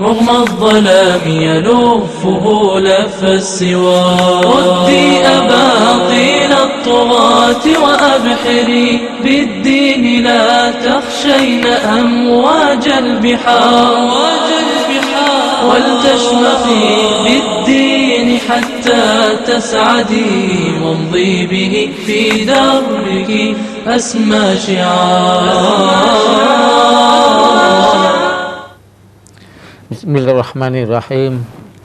رغم الظلام يلفه لف السوار ردي أباطيل الطغاة وأبحري بالدين لا تخشين أمواج البحار. ولتشمخي بالدين حتى تسعدي وامضي به في دربك أسمى شعار. بسم الله الرحمن الرحيم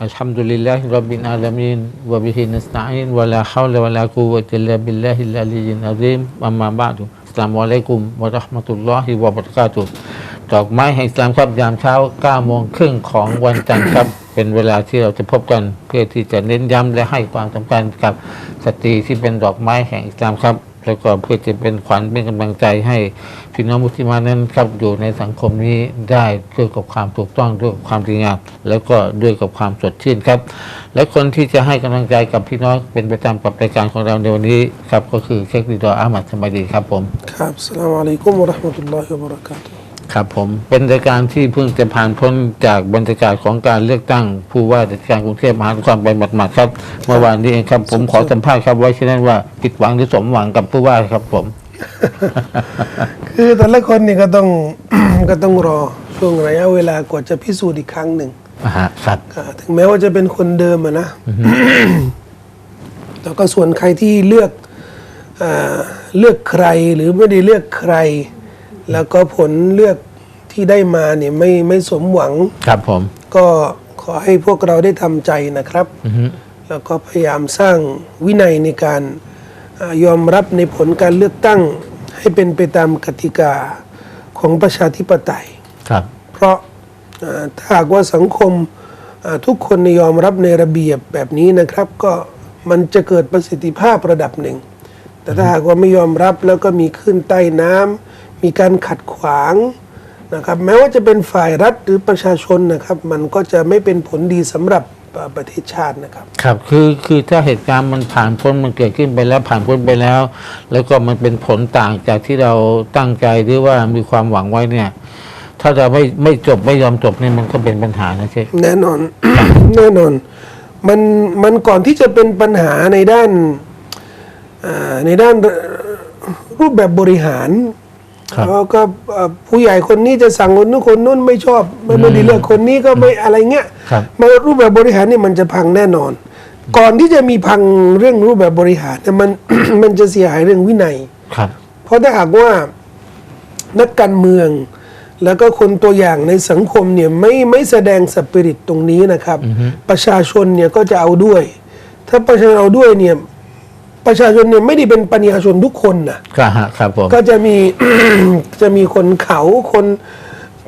الحمد لله رب العالمين وبه نستعين ولا حول ولا قوة إلا بالله العلي العظيم أما بعد السلام عليكم ورحمة الله وبركاته ดอกไม้แห่งอิสลามครับยามเช้า9โมงครึ่งของวันจันทร์ครับ เป็นเวลาที่เราจะพบกันเพื่อที่จะเน้นย้ำและให้ความสำคัญกับสตรีที่เป็นดอกไม้แห่งอิสลามครับ แล้วก็เพื่อจะเป็นขวัญเป็นกำลังใจให้พี่น้องมุสลิมานั้นครับอยู่ในสังคมนี้ได้ด้วยกับความถูกต้องด้วยกับความดีงามแล้วก็ด้วยกับความสดชื่นครับ และคนที่จะให้กำลังใจกับพี่น้องเป็นประจำกับรายการของเราในวันนี้ครับก็คือเชคดิดออามัดสมัยดีครับผมครับสลามอะลัยกุมวะราะห์มะตุลลอฮิวะบะเราะกาตุ ครับผมเป็นรายการที่เพิ่งจะผ่านพ้นจากบรรยากาศของการเลือกตั้ง ผู้ว่าราชการกรุงเทพมหานครไปหมาดๆครับเมื่อวานนี้เองครับ ผมขอสัมภาษณ์ครับไว้เช่นนั้นว่าผิดหวังหรือสมหวังกับผู้ว่าครับผม คือแต่ละคนนี่ก็ต้อง ก็ต้องรอช่วงระยะเวลากว่าจะพิสูจน์อีกครั้งหนึ่งอ่าฮะครับอ่าถึงแม้ว่าจะเป็นคนเดิมอะนะแล้วก็ส่วนใครที่เลือกอ่าเลือกใครหรือไม่ได้เลือกใคร แล้วก็ผลเลือก ที่ได้มาเนี่ยไม่ไม่สมหวัง ครับผม ก็ขอให้พวกเราได้ทำใจนะครับอือฮึแล้วก็พยายามสร้างวินัยในการอายอมรับในผลการเลือกตั้ง ให้เป็นไปตามกติกาของประชาธิปไตย ครับ เพราะเอ่อถ้าหากว่าสังคมเอ่อทุกคนยอมรับในระเบียบแบบนี้นะครับ ก็มันจะเกิดประสิทธิภาพระดับหนึ่ง แต่ถ้าหากว่าไม่ยอมรับแล้วก็มีขึ้นใต้น้ำมีการขัดขวาง นะครับแม้ว่าจะเป็นฝ่ายรัฐหรือประชาชนนะครับมันก็จะไม่เป็นผลดีสำหรับเอ่อประเทศชาตินะครับ ครับคือคือถ้าเหตุการณ์มันผ่านพ้นมันเกิดขึ้นไปแล้วผ่านพ้นไปแล้ว แล้วก็มันเป็นผลต่างจากที่เราตั้งใจหรือว่ามีความหวังไว้เนี่ย ถ้าเราไม่ไม่จบไม่ยอมจบเนี่ยมันก็เป็นปัญหานะเชคแน่นอนแน่นอนมันมันก่อนที่จะเป็นปัญหาในด้านอ่าในด้านเอ่อรูปแบบบริหาร ครับแล้วก็เอ่อผู้ใหญ่คนนี้จะสั่งคนนู้นคนนู้นไม่ชอบไม่ไม่ได้เลือกคนนี้ก็ไม่อะไรเงี้ยครับ มันรูปแบบบริหารนี่มันจะพังแน่นอน ก่อนที่จะมีพังเรื่องรูปแบบบริหารเนี่ยมัน มันจะเสียหายเรื่องวินัย ครับ เพราะถ้าหากว่านักการเมือง แล้วก็คนตัวอย่างในสังคมเนี่ยไม่ไม่แสดงสปิริตตรงนี้นะครับ ประชาชนเนี่ยก็จะเอาด้วย ถ้าประชาชนเอาด้วยเนี่ย ประชาชนเนี่ยไม่ได้เป็นปัญญาชนทุกคนนะครับฮะครับผม ก็จะมี จะมีคนเขาคน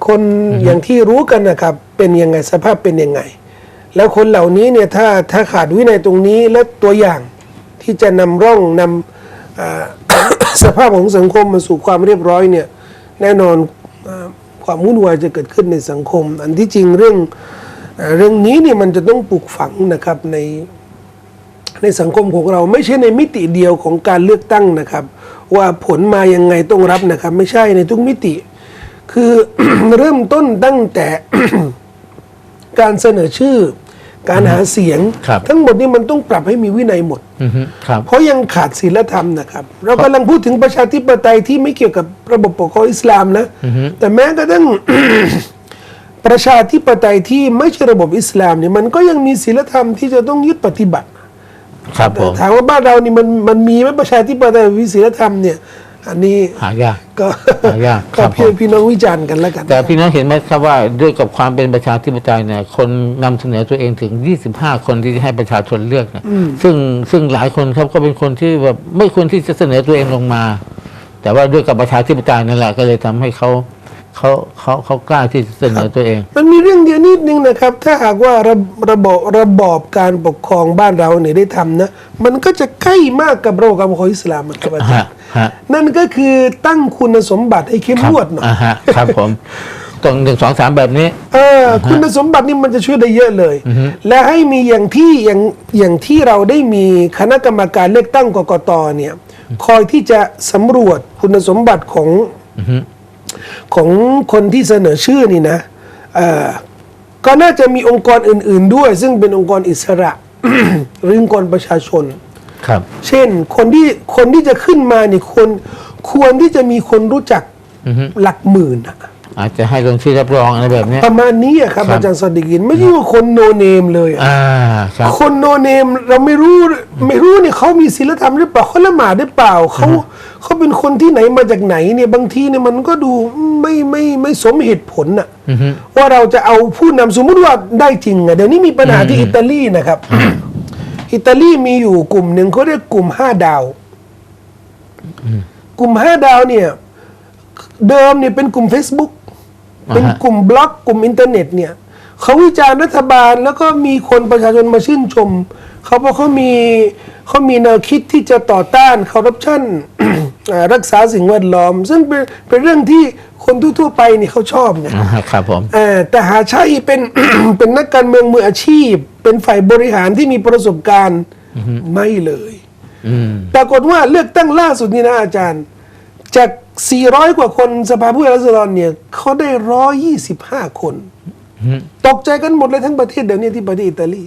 คนอย่างที่รู้กันนะครับ เป็นยังไงสภาพเป็นยังไง แล้วคนเหล่านี้เนี่ยถ้าถ้าขาดวินัยตรงนี้และตัวอย่างที่จะนำร่องนำอ่าสภาพของสังคมมาสู่ความเรียบร้อยเนี่ย แน่นอนอาความวุ่นวายจะเกิดขึ้นในสังคม อันที่จริงเรื่องอ่าเรื่องนี้เนี่ยมันจะต้องปลูกฝังนะครับใน ในสังคมของเราไม่ใช่ในมิติเดียวของการเลือกตั้งนะครับ ว่าผลมายังไงต้องรับนะครับ ไม่ใช่ในทุกมิติ คือเริ่มต้นตั้งแต่การเสนอชื่อ การหาเสียงครับทั้งหมดนี่มันต้องปรับให้มีวินัยหมดอือฮึครับเพราะยังขาดศีลธรรมนะครับ เรากำลังพูดถึงประชาธิปไตยที่ไม่เกี่ยวกับระบบปกครองอิสลามนะแต่แม้กระทั่งประชาธิปไตยที่ไม่ใช่ระบบอิสลามเนี่ยมันก็ยังมีศีลธรรมที่จะต้องยึดปฏิบัติ ครับผม ถามว่าบ้านเรานี่มันมันมีไหมประชาธิปไตยมีศีลธรรมเนี่ย อันนี้หายากก็หายากคก็รับพี่ผม พี่น้องวิจารณ์กันแล้วกัน แต่พี่น้องเห็นไหมครับว่าด้วยกับความเป็นประชาธิปไตยเนี่ยคนนำเสนอตัวเองถึง 25 คนที่จะให้ประชาชนเลือกเนี่ยซึ่งซึ่งหลายคนครับก็เป็นคนที่แบบไม่ควรที่จะเสนอตัวเองลงมา แต่ว่าด้วยกับประชาธิปไตยนั่นแหละก็เลยทำให้เขา เขาเขาเขากล้าที่จะเสนอตัวเอง มันมีเรื่องเดียวนิดนึงนะครับ ถ้าหากว่าระระบบระบอบการปกครองบ้านเราเนี่ยได้ทำนะ มันก็จะใกล้มากกับระบบการปกครองอิสลามนะครับอาจารฮะย์ฮะนั่นก็คือตั้งคุณสมบัติให้เข้มครับงวดหน่อยอ่าฮะครับผมตรงหนึ่งสองสามแบบนี้เออคุณสมบัตินี่มันจะช่วยได้เยอะเลย และให้มีอย่างที่อย่างอย่างที่เราได้มีคณะกรรมการเลือกตั้งกกตเนี่ย คอยที่จะสำรวจคุณสมบัติของ ของคนที่เสนอชื่อนี่นะเอ่อก็น่าจะมีองค์กรอื่น ๆ ด้วย ซึ่งเป็นองค์กรอิสระหรือองค์กรประชาชนครับ เช่นคนที่คนที่จะขึ้นมาเนี่ยควรควรที่จะมีคนรู้จักอือฮึหลักหมื่นอะ อาจจะให้ลงชื่อรับรองอะไรแบบเนี้ย ประมาณนี้อะครับครับ อาจารย์สอดิกิน ไม่ใช่ว่าคนโนเนมเลยอะอ่าครับ คนโนเนมเราไม่รู้ไม่รู้เนี่ยเขามีศีลธรรมหรือเปล่าเขาละหมาดหรือเปล่าเขาเขาเป็นคนที่ไหนมาจากไหนเนี่ยบางทีเนี่ยมันก็ดูไม่ไม่ไม่สมเหตุผลน่ะอือฮึว่าเราจะเอาผู้นำสมมติว่าได้จริงอะเดี๋ยวนี้มีปัญหาที่อิตาลีนะครับ อิตาลีมีอยู่กลุ่มหนึ่งเขาเรียกกลุ่มห้าดาว กลุ่มห้าดาวเนี่ย เดิมเนี่ยเป็นกลุ่ม Facebook อ่าฮะ เป็นกลุ่มบล็อกกลุ่มอินเทอร์เน็ตเนี่ยเขาวิจารณ์รัฐบาลแล้วก็มีคนประชาชนมาชื่นชมเขาบอกเขามีเขามีแนวคิดที่จะต่อต้านคอร์รัปชันอ่ารักษาสิ่งแวดล้อม ซึ่งเป็นเป็นเรื่องที่คนทั่วๆไปเนี่ยเขาชอบไงอ่าครับผมเอ่อแต่หาใช่เป็นเป็นนักการเมืองมืออาชีพ เป็นฝ่ายบริหารที่มีประสบการณ์ไม่เลยอืมปรากฏว่าเลือกตั้งล่าสุดนี่นะอาจารย์จาก 400 กว่าคนสภาผู้แทนราษฎรเนี่ยเขาได้ 125 คน ตกใจกันหมดเลยทั้งประเทศเดี๋ยวนี้ที่ประเทศอิตาลี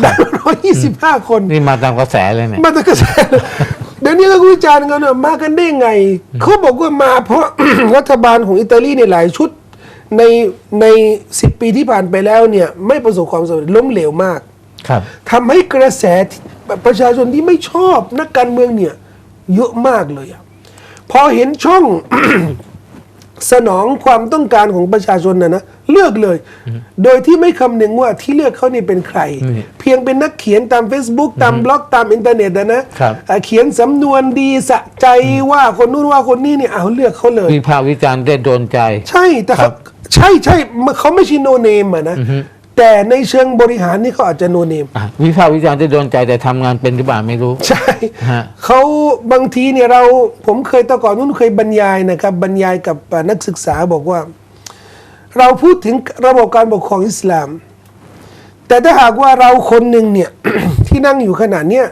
ได้125คน นี่มาตามกระแสเลยเนี่ยมาตะกระแสเลยเดี๋ยวนี้ก็วิจารณ์กันว่ามากันได้ไง เขาบอกว่ามาเพราะรัฐบาลของอิตาลีเนี่ยหลายชุด ในในสิบปีที่ผ่านไปแล้วเนี่ย ไม่ประสบความสำเร็จล้มเหลวมาก ครับทำให้กระแสที่ประชาชนที่ไม่ชอบนักการเมืองเนี่ย เยอะมากเลยอะ พอเห็นช่องสนองความต้องการของประชาชนนะนะเลือกเลย โดยที่ไม่คำนึงว่าที่เลือกเขานี่เป็นใครนี่เพียงเป็นนักเขียนตาม Facebook ตามบล็อกตามอินเทอร์เน็ตนะนะครับอ่าเขียนสำนวนดีสะใจว่าคนนู้นว่าคนนี้เนี่ยเอาเลือกเขาเลยวิพากษ์วิจารณ์ได้โดนใจ ใช่แต่ครัเขาบใช่ใช่เขาไม่ใช่โนเนมอะนะ แต่ในเชิงบริหารนี่เขาอาจจะโนเนมอะวิพากษ์วิจารณ์ได้โดนใจแต่ทำงานเป็นหรือเปล่าไม่รู้ ใช่ฮะ เขาบางทีเนี่ยเราผมเคยแตะก่อนนู้นเคยบรรยายนะครับ บรรยายกับอ่านักศึกษาบอกว่า เราพูดถึงระบบการปกครองอิสลาม แต่ถ้าหากว่าเราคนหนึ่งเนี่ย ที่นั่งอยู่ขนาดเนี้ย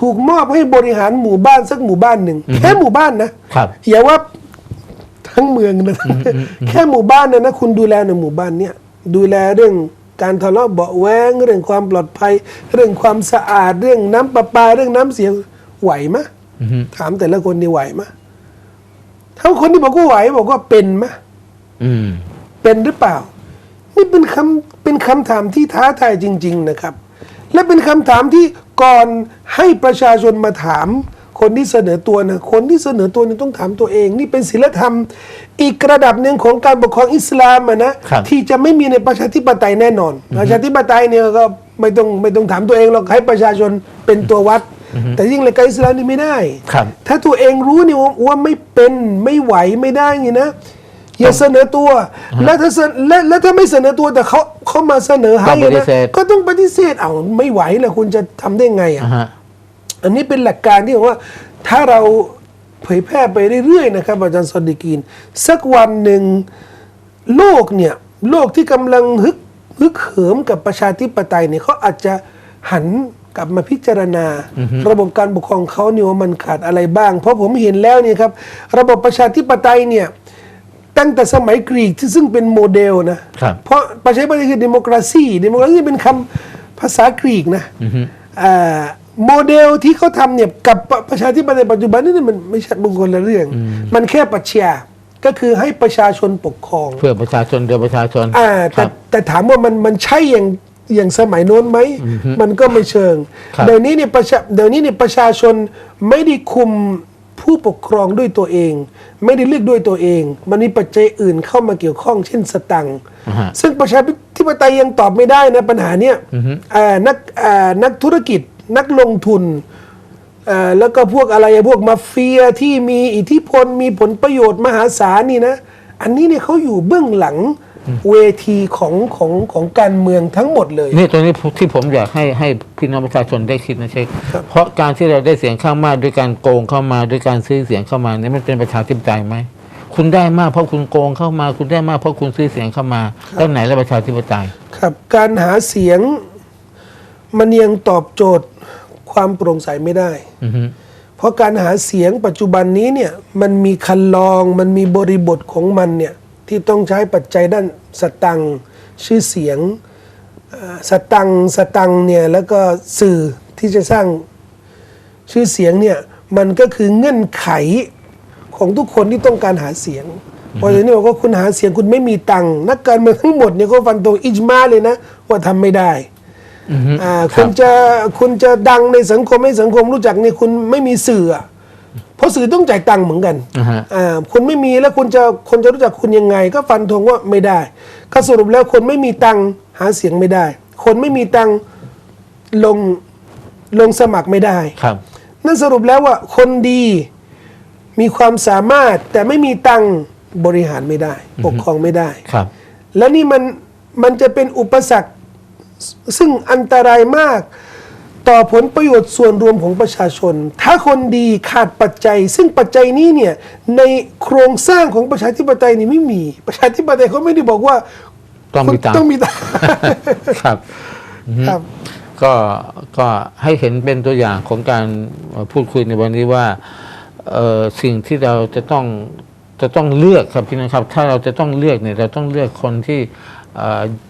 ถูกมอบให้บริหารหมู่บ้านสักหมู่บ้านหนึ่งแค่หมู่บ้านนะครับ อย่าว่า ทั้งเมืองนะแค่หมู่บ้านนะนะคุณดูแลในหมู่บ้านเนี่ยดูแลเรื่อง การทะเลาะเบาะแวงเรื่องความปลอดภัย เรื่องความสะอาดเรื่องน้ำประปาเรื่องน้ำเสียไหวไหมะถามแต่ละคนนี่ไหวไหมะทั้งคนที่บอกว่าไหวบอกว่าเป็นไหมะอืมเป็นหรือเปล่านี่เป็นคำเป็นคำถามที่ท้าทายจริง ๆ นะครับ และเป็นคำถามที่ก่อนให้ประชาชนมาถาม คนที่เสนอตัวนะคนที่เสนอตัวนี่ต้องถามตัวเอง นี่เป็นศีลธรรม อีกระดับหนึ่งของการปกครองอิสลามอะนะครับที่จะไม่มีในประชาธิปไตยแน่นอน ประชาธิปไตยเนี่ยก็ไม่ต้องไม่ต้องถามตัวเองหรอกให้ประชาชนเป็นตัววัด แต่ยิ่งในการอิสลามนี่ไม่ได้ครับถ้าตัวเองรู้นี่ว่าว่าไม่เป็นไม่ไหวไม่ได้ไงนะอย่าเสนอตัว แล้วถ้าเสนและและถ้าไม่เสนอตัวแต่เขาเขามาเสนอให้ต้องปฏินะเสธก็ต้องปฏิเสธเอาไม่ไหวแล้วคุณจะทำได้ไงอะ อ่าฮะอันนี้เป็นหลักการที่บอกว่าถ้าเราเผยแพร่ไปเรื่อยๆนะครับอาจารย์ซอดดิกีน สักวันหนึ่งโลกเนี่ยโลกที่กำลังฮึกฮึกเหิมกับประชาธิปไตยเนี่ยเขาอาจจะหันกลับมาพิจารณา ระบบการปกครองเขาเนี่ยว่ามันขาดอะไรบ้าง เพราะผมเห็นแล้วเนี่ยครับระบบประชาธิปไตยเนี่ยตั้งแต่สมัยกรีกที่ซึ่งเป็นโมเดลนะครับเพราะประชาธิปไตยคือดิโมคราซีดิโมคราซีเป็นคำภาษากรีกนะอ่าโมเดลที่เขาทำเนี่ยกับประประชาธิปไตยปัจจุบันนี่มันไม่ใช่บุคคลละเรื่อง มันแค่ปรัชญาก็คือให้ประชาชนปกครอง เพื่อประชาชนโดยประชาชนอ่าคแต่รับ แต่ถามว่ามันมันใช่อย่างอย่างสมัยโน้นไหม มันก็ไม่เชิง ครับ เดี๋ยวนี้เนี่ยประชาเดี๋ยวนี้เนี่ยประชาชนไม่ได้คุมผู้ปกครองด้วยตัวเอง ไม่ได้เลือกด้วยตัวเอง มันมีปัจจัยอื่นเข้ามาเกี่ยวข้องเช่นสตังค์อ่าฮะซึ่งประชาธิปไตยยังตอบไม่ได้นะปัญหาเนี้ยอ่านักอ่านักธุรกิจ นักลงทุนอ่าแล้วก็พวกอะไรอะพวกมาเฟียที่มีอิทธิพลมีผลประโยชน์มหาศาลนี่นะ อันนี้เนี่ยเขาอยู่เบื้องหลังเวทีของของของการเมืองทั้งหมดเลยนี่ตรงนี้ที่ผมอยากให้ให้พี่น้องประชาชนได้คิดนะเชคเพราะการที่เราได้เสียงข้างมากด้วยการโกงเข้ามาด้วยการซื้อเสียงเข้ามาเนี่ยมันเป็นประชาธิปไตยไหมคุณได้มากเพราะคุณโกงเข้ามา คุณได้มากเพราะคุณซื้อเสียงเข้ามาแล้วไหนแล้วประชาธิปไตยครับ การหาเสียง มันยังตอบโจทย์ความโปร่งใสไม่ได้ อือฮึเพราะการหาเสียงปัจจุบันนี้เนี่ยมันมีคันลองมันมีบริบทของมันเนี่ยที่ต้องใช้ปัจจัยด้านสตังค์ชื่อเสียงเอ่อสตังค์สตังค์เนี่ยแล้วก็สื่อที่จะสร้างชื่อเสียงเนี่ยมันก็คือเงื่อนไขของทุกคนที่ต้องการหาเสียงเพราะฉะนั้นบอกว่าคุณหาเสียงคุณไม่มีตังค์นักการเมืองทั้งหมดเนี่ยก็ฟันตรงอิจมาเลยนะว่าทำไม่ได้อือฮึอ่ารับ คุณจะคุณจะดังในสังคมให้สังคมรู้จักเนี่ยคุณไม่มีสื่ออะเพราะสื่อต้องจ่ายตังค์เหมือนกันอ่าฮะอ่าคุณไม่มีแล้วคุณจะคนจะรู้จักคุณยังไง ก็ฟันธงว่าไม่ได้ ก็สรุปแล้วคนไม่มีตังค์หาเสียงไม่ได้ คนไม่มีตังค์ลงลงสมัครไม่ได้ครับ นั่นสรุปแล้วว่าคนดีมีความสามารถแต่ไม่มีตังค์บริหารไม่ได้ ปกครองไม่ได้ครับ แล้วนี่มันมันจะเป็นอุปสรรค ซซึ่งอันตรายมาก ต่อผลประโยชน์ส่วนรวมของประชาชน ถ้าคนดีขาดปัจจัย ซึ่งปัจจัยนี้เนี่ยในโครงสร้างของประชาธิปไตยนี่ไม่มี ประชาธิปไตยเขาไม่ได้บอกว่าต้องมีตังค์คุณต้องมีตังค์ครับครับก็ก็ให้เห็นเป็นตัวอย่างของการเอ่อพูดคุยในวันนี้ว่าเอ่อสิ่งที่เราจะต้องจะต้องเลือกครับพี่นะครับ ถ้าเราจะต้องเลือกเนี่ยเราต้องเลือกคนที่เอ่อ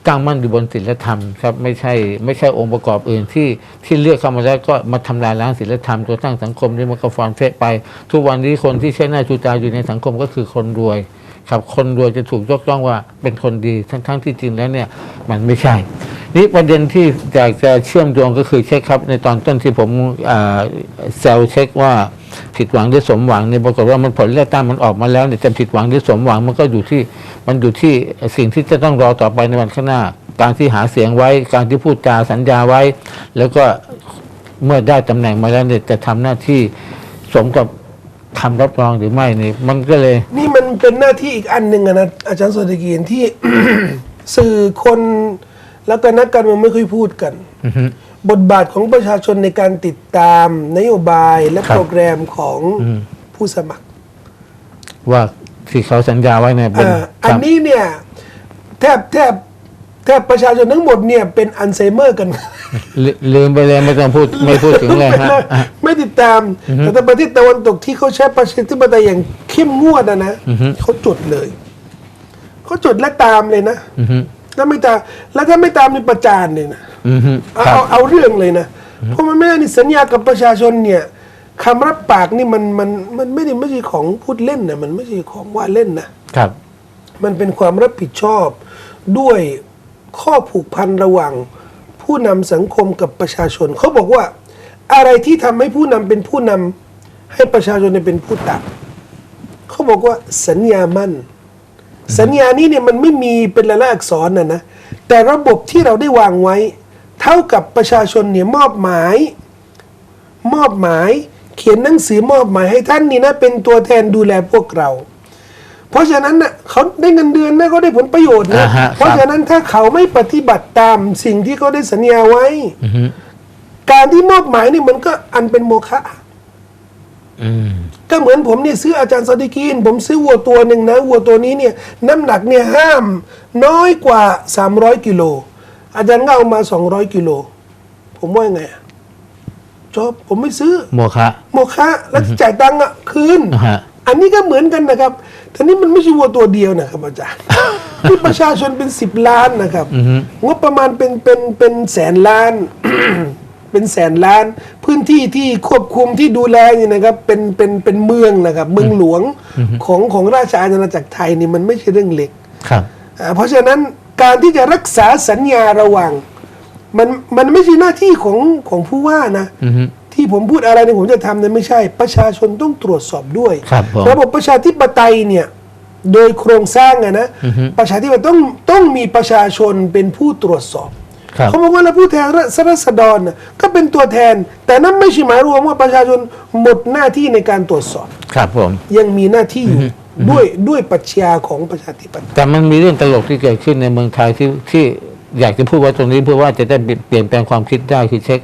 ตั้งมั่นอยู่บนศีลธรรมครับไม่ใช่ไม่ใช่องค์ประกอบอื่นที่ที่เลือกเข้ามาแล้วก็มาทำลายล้างศีลธรรมตัวตั้งสังคมที่มันก็ฟอนเฟะไป ทุกวันนี้คนที่ใช้หน้าชูตาอยู่ในสังคมก็คือคนรวย ครับคนรวยจะถูกยกย่องว่าเป็นคนดีทั้งทั้งที่จริงแล้วเนี่ยมันไม่ใช่ นี่ประเด็นที่อยากจะเชื่อมโยงก็คือเช็คครับในตอนต้นที่ผมอ่าแซวเช็คว่า ผิดหวังหรือสมหวังเนี่ยปรากฏว่ามันผลเลือกตั้งมันออกมาแล้วเนี่ยจะผิดหวังหรือสมหวังมันก็อยู่ที่มันอยู่ที่สิ่งที่จะต้องรอต่อไปในวันข้างหน้า การที่หาเสียงไว้ การที่พูดจาสัญญาไว้ แล้วก็เมื่อได้ตำแหน่งมาแล้วเนี่ยจะทำหน้าที่สมกับคำรับรองหรือไม่เนี่ยมันก็เลย นี่มันเป็นหน้าที่อีกอันหนึ่งอะนะอาจารย์สวัสดิกีนที่สื่อคนแล้วก็นักการเมืองไม่ค่อยพูดกันอือฮึ บทบาทของประชาชนในการติดตามนโยบายและครับโปรแกรมของอืมผู้สมัคร ว่าที่เขาสัญญาไว้เนี่ยเป็นอ่าคอันรับนี้เนี่ยแทบแทบแทบประชาชนทั้งหมดเนี่ยเป็นอัลไซเมอร์กัน ลืลืมไปเลยไม่ต้องพูดไม่พูดถึงเลยฮะอะไม่ติดตาม แต่ถ้าประเทศตะวันตกที่เขาใช้ประชาธิปไตยอย่างเข้มงวดอะนะอือฮึเขาจดเลย เขาจดและตามเลยนะ อือฮึแล้วไม่ตามแล้วถ้าไม่ตามนี่ประจานเลยนะอือฮึเอาครับ เอาเอาเรื่องเลยนะ เพราะมันไม่ได้นี่สัญญากับประชาชนเนี่ยคำรับปากนี่มันมันมันไม่ได้ไม่ใช่ของพูดเล่นนะมันไม่ใช่ของว่าเล่นนะ ครับ มันเป็นความรับผิดชอบด้วยข้อผูกพันระหว่างผู้นำสังคมกับประชาชน เขาบอกว่าอะไรที่ทำให้ผู้นำเป็นผู้นำให้ประชาชนเนี่ยเป็นผู้ตามเขาบอกว่าสัญญามั่น สัญญานี้เนี่ยมันไม่มีเป็นลายลักษณ์อักษรนะนะ แต่ระบบที่เราได้วางไว้ เท่ากับประชาชนเนี่ยมอบหมาย มอบหมาย เขียนหนังสือมอบหมายให้ท่านนี่นะเป็นตัวแทนดูแลพวกเรา เพราะฉะนั้นนะเขาได้เงินเดือนนะเขาได้ผลประโยชน์นะ อ่าฮะเพราะฉะนั้นถ้าเขาไม่ปฏิบัติตามสิ่งที่เขาได้สัญญาไว้ อือฮึ การที่มอบหมายนี่มันก็อันเป็นโมฆะอืม ก็เหมือนผมเนี่ยซื้ออาจารย์สดิกีน ผมซื้อวัวตัวหนึ่งนะวัวตัวนี้เนี่ยน้ำหนักเนี่ยห้ามน้อยกว่า 300กิโลอาจารย์ก็เอามา 200กิโลผมว่ายังไงอะจบผมไม่ซื้อโมคะโมฆะแล้วที่จ่ายตังค์อะคืนอ่าฮะอันนี้ก็เหมือนกันนะครับทีนี้มันไม่ใช่วัวตัวเดียวนะครับอาจารย์ที่ประชาชนเป็นสิบล้านนะครับอือฮึงบประมาณเป็นเป็นเป็นแสนล้าน เป็นแสนล้าน พื้นที่ที่ควบคุมที่ดูแลนี่นะครับเป็นเป็นเป็นเมืองนะครับเมืองหลวงของของราชอาณาจักรไทยนี่มันไม่ใช่เรื่องเล็กครับอ่าเพราะฉะนั้นการที่จะรักษาสัญญาระหว่างมันมันไม่ใช่หน้าที่ของของผู้ว่านะอือฮึที่ผมพูดอะไรเนี่ยผมจะทำเนี่ยไม่ใช่ ประชาชนต้องตรวจสอบด้วยครับผมระบบประชาธิปไตยเนี่ยโดยโครงสร้างอะนะอือฮึประชาธิปไตยต้องต้องมีประชาชนเป็นผู้ตรวจสอบครับ เขาบอกว่าแล้วผู้แทนรัษฎรน่ะก็เป็นตัวแทน แต่นั่นไม่ใช่หมายรวมว่าประชาชนหมดหน้าที่ในการตรวจสอบ ครับผมยังมีหน้าที่อยู่ด้วยด้วยปรัชญาของประชาธิปไตยแต่มันมีเรื่องตลกที่เกิดขึ้นในเมืองไทยที่ที่อยากจะพูดไว้ตรงนี้เพื่อว่าจะได้เปลี่ยนแปลงความคิดได้คือเช็ค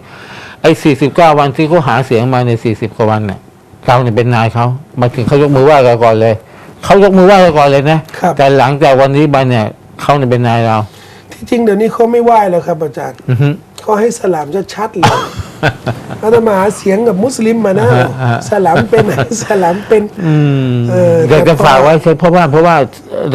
ไอ้สี่สิบเก้าวันที่เขาหาเสียงมาในสี่สิบกว่าวันเนี่ยเราเนี่ยเป็นนายเขามาถึงเขายกมือไหว้เราก่อนเลยเขายกมือไหว้เราก่อนเลยนะครับแต่หลังจากวันนี้ไปเนี่ยเขาเนี่ยเป็นนายเรา ที่จริงเดี๋ยวนี้เขาไม่ไหว้แล้วครับอาจารย์อือฮึ เขาให้สลามชัดๆเลยอาตมาหาเสียงกับมุสลิมมานะอ่าฮะสลามเป็น สลามเป็น อืมเอออยากแต่จะพอ ฝากไว้เพราะว่าเพราะว่า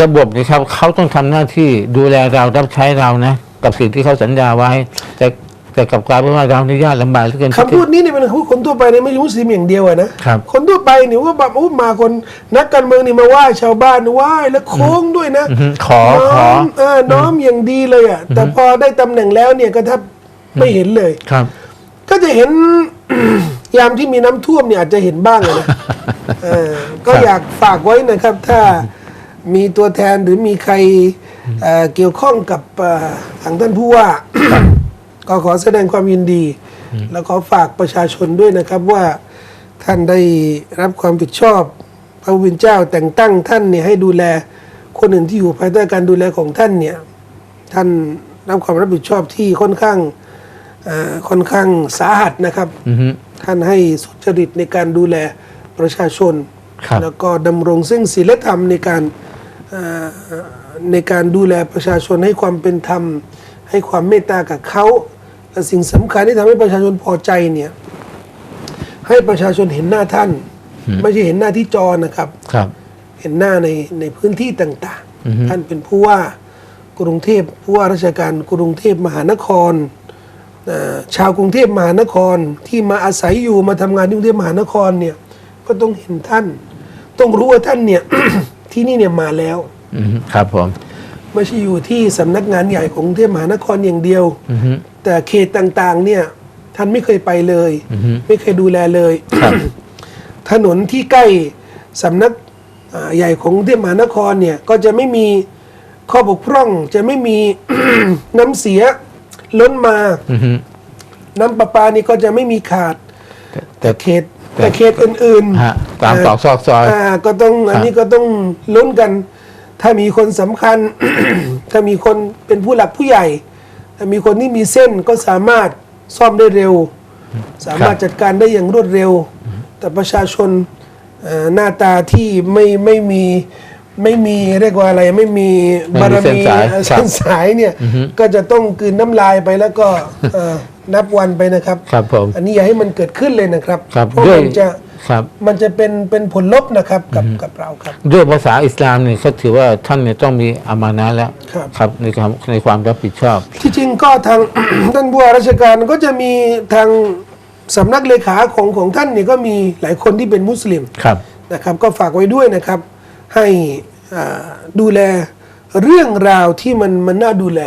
ระบบนี่ครับเขาต้องทำหน้าที่ดูแลเรารับใช้เรานะ กับสิ่งที่เขาสัญญาไว้ แต่ แต่กลับกลายเป็นว่าเรานี่ยากลำบากเหลือเกิน คำพูดนี้เนี่ยเป็นคำพูดคนทั่วไปเนี่ยไม่ใช่มุสลิมอย่างเดียวอะนะครับคนทั่วไปเนี่ยว่าแบบอู้มาคนนักการเมืองนี่มาไหว้ชาวบ้านไหว้แล้วโค้งด้วยนะอือฮึขอน้ขออมเออน้อมอย่างดีเลยอะแต่พอได้ตำแหน่งแล้วเนี่ยก็แทบไม่เห็นเลย ครับ ก็จะเห็น ยามที่มีน้ำท่วมเนี่ยอาจจะเห็นบ้างอะนะ เออก็ครับอยากฝากไว้นะครับ ถ้ามีตัวแทนหรือมีใครเอ่อเกี่ยวข้องกับเอ่อทางท่านผู้ว่า ก็ขอแสดงความยินดี แล้วขอฝากประชาชนด้วยนะครับว่าท่านได้รับความผิดชอบ พระผู้เป็นเจ้าแต่งตั้งท่านเนี่ยให้ดูแลคนอื่นที่อยู่ภายใต้การดูแลของท่านเนี่ยท่านรับความรับผิดชอบที่ค่อนข้างเอ่อค่อนข้างสาหัสนะครับอือฮึท่านให้สุจริตในการดูแลประชาชนครับแล้วก็ดำรงซึ่งศีลธรรมในการเอ่อในการดูแลประชาชนให้ความเป็นธรรม ให้ความเมตตากับเขาและสิ่งสำคัญที่ทำให้ประชาชนพอใจเนี่ย ให้ประชาชนเห็นหน้าท่าน ไม่ใช่เห็นหน้าที่จอนะครับครับ เห็นหน้าในในพื้นที่ต่างอือฮึๆท่านเป็นผู้ว่ากรุงเทพผู้ว่าราชการกรุงเทพมหานครเอ่อชาวกรุงเทพมหานครที่มาอาศัยอยู่มาทำงานที่กรุงเทพมหานครเนี่ย ก็ต้องเห็นท่าน ต้องรู้ว่าท่านเนี่ย ที่นี่เนี่ยมาแล้วอือฮึครับผม ไม่ใช่อยู่ที่สำนักงานใหญ่ของกรุงเทพมหานครอย่างเดียว อือฮึ แต่เขตต่างๆ เนี่ย ท่านไม่เคยไปเลย อือฮึไม่เคยดูแลเลย ครับ ถนนที่ใกล้สำนักอ่าใหญ่ของกรุงเทพมหานครเนี่ย ก็จะไม่มีข้อบกพร่อง จะไม่มี น้ำเสียล้นมา อือฮึน้ำประปานี่ก็จะไม่มีขาด แต่แต่เขตแต่เขตอื่นฮะตามตรอกซอกซอยาก็ต้องอันนี้ก็ต้องลุ้นกัน ถ้ามีคนสำคัญ ถ้ามีคนเป็นผู้หลักผู้ใหญ่ ถ้ามีคนที่มีเส้นก็สามารถซ่อมได้เร็ว สามารถจัดการได้อย่างรวดเร็ว แต่ประชาชนหน้าตาที่ไม่ไม่มี ไม่มีเรียกว่าอะไรไม่มีบารมีไม่มีเส้นสายเอ่อครับเส้นสายเนี่ยก็จะต้องกลืนน้ำลายไปแล้วก็เอ่อนับวันไปนะครับครับผมอันนี้อย่าให้มันเกิดขึ้นเลยนะครับครับเพราะด้วยมันจะครับมันจะเป็นเป็นผลลบนะครับกับกับเราครับ ด้วยภาษาอิสลามเนี่ยเขาถือว่าท่านเนี่ยต้องมีอามานะห์แล้วครับครับในความในความรับผิดชอบ ที่จริงก็ทางท่านผู้ว่าราชการก็จะมีทางสำนักเลขาของของท่านเนี่ยก็มีหลายคนที่เป็นมุสลิมครับนะครับ ก็ฝากไว้ด้วยนะครับ ให้อ่า ดูแลเรื่องราวที่มันมันน่าดูแล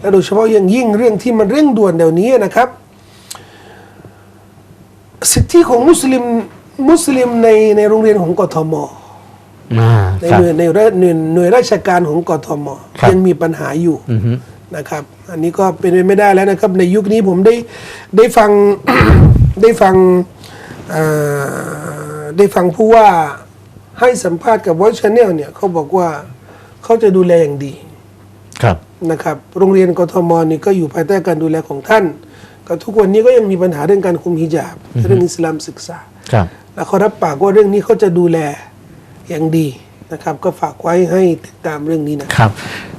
และโดยเฉพาะอย่างยิ่งเรื่องที่มันเร่งด่วนเดี๋ยวนี้นะครับ สิทธิของมุสลิมมุสลิมในในโรงเรียนของกทมอ่าในครับหน่วยในหน่วยหน่วยราชการของกทมครับยังมีปัญหาอยู่อือฮึนะครับ อันนี้ก็เป็นไปไม่ได้แล้วนะครับ ในยุคนี้ผมได้ได้ฟังได้ฟังเอ่อได้ฟังผู้ว่า ให้สัมภาษณ์กับวอชชแนลเนี่ยเขาบอกว่าเขาจะดูแลอย่างดีครับ นะครับ โรงเรียนกทมนี่ก็อยู่ภายใต้การดูแลของท่าน ก็ทุกวันนี้ก็ยังมีปัญหาเรื่องการคุมฮิญาบเรื่องอิสลามศึกษา ครับ และเขารับปากว่าเรื่องนี้เขาจะดูแลอย่างดี นะครับ ก็ฝากไว้ให้ติดตามเรื่องนี้นะครับ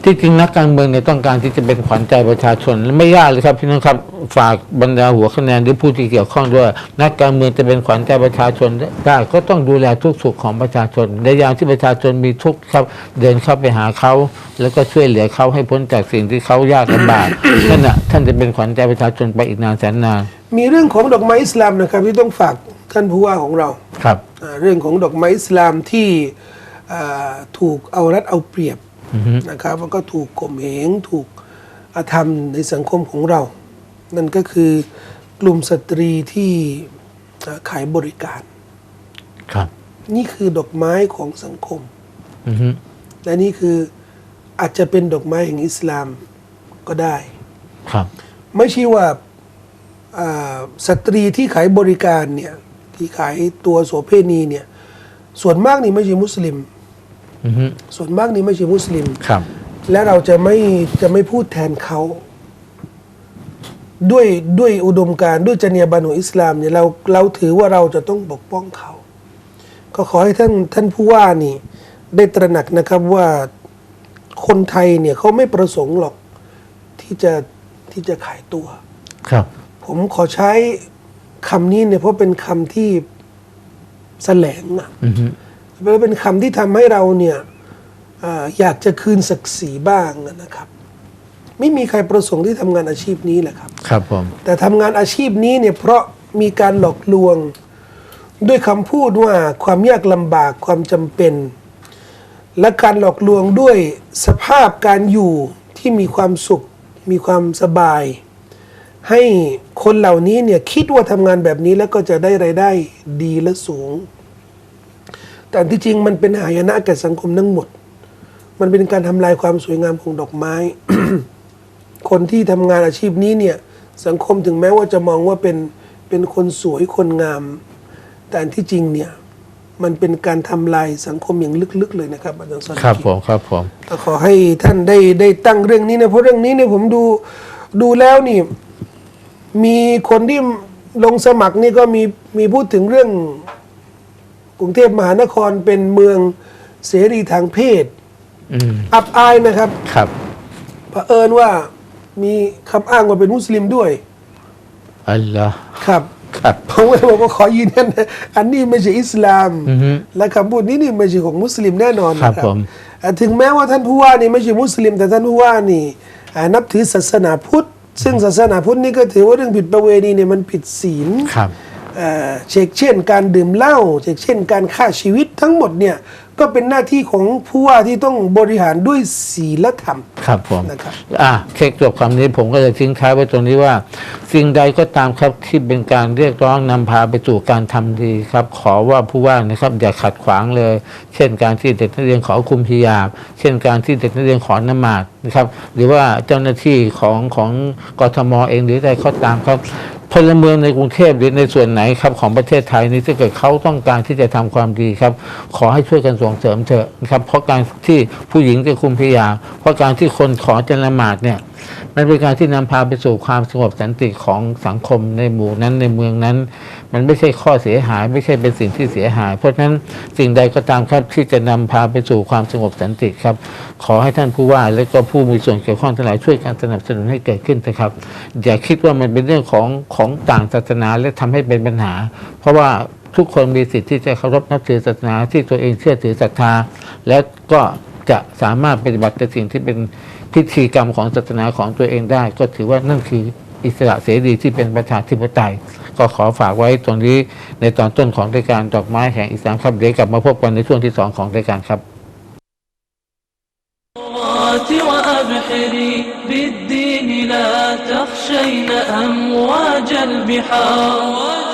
ที่จริงนักการเมืองเนี่ยต้องการที่จะเป็นขวัญใจประชาชนและไม่ยากเลยครับพี่น้องครับฝากบรรดาหัวคะแนนหรือผู้ที่เกี่ยวข้องด้วย นักการเมืองจะเป็นขวัญใจประชาชนได้ก็ต้องดูแลทุกสุขของประชาชน ในยามที่ประชาชนมีทุกข์ครับ เดินเข้าไปหาเขาแล้วก็ช่วยเหลือเขาให้พ้นจากสิ่งที่เขายากลำบากนั่นน่ะท่านจะเป็นขวัญใจประชาชนไปอีกนานแสนนานมีเรื่องของดอกไม้อิสลามนะครับที่ต้องฝากท่านผู้ว่าของเราครับอ่าเรื่องของดอกไม้อิสลามที่อ่า ถูกเอารัดเอาเปรียบนะครับแล้วก็ถูกข่มเหงถูกอาธรรมในสังคมของเรา นั่นก็คือกลุ่มสตรีที่อ่าขายบริการครับ นี่คือดอกไม้ของสังคมอือฮึและนี่คืออาจจะเป็นดอกไม้แห่งอิสลามก็ได้ ครับ ไม่ใช่ว่าอ่าสตรีที่ขายบริการเนี่ยที่ขายตัวโสเภณีเนี่ย ส่วนมากนี่ไม่ใช่มุสลิมอือฮึ ส่วนมากนี่ไม่ใช่มุสลิมครับ และเราจะไม่จะไม่พูดแทนเขา ด้วยด้วยอุดมการณ์ด้วยจรรยาบรรณของอิสลามเนี่ยเราเราถือว่าเราจะต้องปกป้องเขา ก็ขอให้ท่านท่านผู้ว่านี่ ได้ตระหนักนะครับว่าคนไทยเนี่ยเขาไม่ประสงค์หรอกที่จะที่จะขายตัว ครับผผมขอใช้คำนี้เนี่ยเพราะเป็นคำที่แสลงอะอือฮึ แล้วเป็นคำที่ทำให้เราเนี่ยอ่าอยากจะคืนศักดิ์ศรีบ้างนะครับ ไม่มีใครประสงค์ที่ทำงานอาชีพนี้แหละครับครับผมแต่ทำงานอาชีพนี้เนี่ยเพราะมีการหลอกลวง ด้วยคำพูดว่าความยากลำบากความจำเป็น และการหลอกลวงด้วยสภาพการอยู่ที่มีความสุข มีความสบาย ให้คนเหล่านี้เนี่ยคิดว่าทำงานแบบนี้แล้วก็จะได้รายได้ดีและสูง แต่ที่จริงมันเป็นหายนะแก่สังคมทั้งหมด มันเป็นการทำลายความสวยงามของดอกไม้ คนที่ทำงานอาชีพนี้เนี่ยสังคมถึงแม้ว่าจะมองว่าเป็นเป็นคนสวยคนงาม แต่อันที่จริงเนี่ยมันเป็นการทำลายสังคมอย่างลึกๆเลยนะครับอาจารย์สอนครับผมครับผมขอให้ท่านได้ได้ตั้งเรื่องนี้นะเพราะเรื่องนี้เนี่ยผมดูดูแล้วนี่ มีคนที่ลงสมัครนี่ก็มีมีพูดถึงเรื่อง กรุงเทพมหานครเป็นเมืองเสรีทางเพศ อืมอับอายนะครับครับเผอิญว่ามีคำอ้างว่าเป็นมุสลิมด้วย อัลลอฮ์ครับครับ ผมก็เลยบอกว่าขอยืนยันนะอันนี้ไม่ใช่อิสลาม อือฮึและคำพูดนี้นี่ไม่ใช่ของมุสลิมแน่นอนนะคครัรับบผม อ่าถึงแม้ว่าท่านผู้ว่านี่ไม่ใช่มุสลิม แต่ท่านผู้ว่านี่อ่านับถือศาสนาพุทธ ซึ่งศาสนาพุทธนี่ก็ถือว่าเรื่องผิดประเวณีเนี่ยมันผิดศีล ครับ เช่นเช่น การดื่มเหล้าเช่นเช่น การฆ่าชีวิตทั้งหมดเนี่ยก็เป็นหน้าที่ของผู้ว่าที่ต้องบริหารด้วยศีลธรรมครับผมนะครับ อะเช็คจบคำนี้ผมก็จะทิ้งท้ายไว้ตรงนี้ว่า สิ่งใดก็ตามครับที่เป็นการเรียกร้องนำพาไปสู่การทำดีครับ ขอว่าผู้ว่านะครับ อย่าขัดขวางเลย เช่นการที่เด็กนักเรียนขอคุมพิยาบ เช่นการที่เด็กนักเรียนขอนมาดนะครับ หรือว่าเจ้าหน้าที่ของของกทมเองหรือใดก็ตามครับพลเมืองในกรุงเทพหรือในส่วนไหนครับของประเทศไทยนี้ถ้าเกิดเขาต้องการที่จะทำความดีครับ ขอให้ช่วยกันส่งเสริมเถอะนะครับ เพราะการที่ผู้หญิงจะคุมพิยาเพราะการที่คนขอจะละหมาดเนี่ยมันเป็นการที่นำพาไปสู่ความสงบสันติของสังคมในหมู่นั้นในเมืองนั้น มันไม่ใช่ข้อเสียหาย ไม่ใช่เป็นสิ่งที่เสียหาย เพราะฉะนั้นสิ่งใดก็ตามครับที่จะนำพาไปสู่ความสงบสันติครับ ขอให้ท่านผู้ว่าและก็ผู้มีส่วนเกี่ยวข้องทั้งหลายช่วยกันสนับสนุนให้เกิดขึ้นนะครับ อย่าคิดว่ามันเป็นเรื่องของของต่างศาสนาและทำให้เป็นปัญหา เพราะว่าทุกคนมีสิทธิ์ที่จะเคารพนับถือศาสนาที่ตัวเองเชื่อถือศรัทธา และก็ จะสามารถปฏิบัติในสิ่งที่เป็นพิธีกรรมของศาสนาของตัวเองได้ ก็ถือว่านั่นคืออิสระเสรีที่เป็นประชาธิปไตย ก็ขอฝากไว้ตรงนี้ในตอนต้นของรายการดอกไม้แห่งอิสลามครับเดี๋ยวกลับมาพบกันในช่วงที่สองของรายการครับ وأبحري بالدين لا تخشين أمواج البحار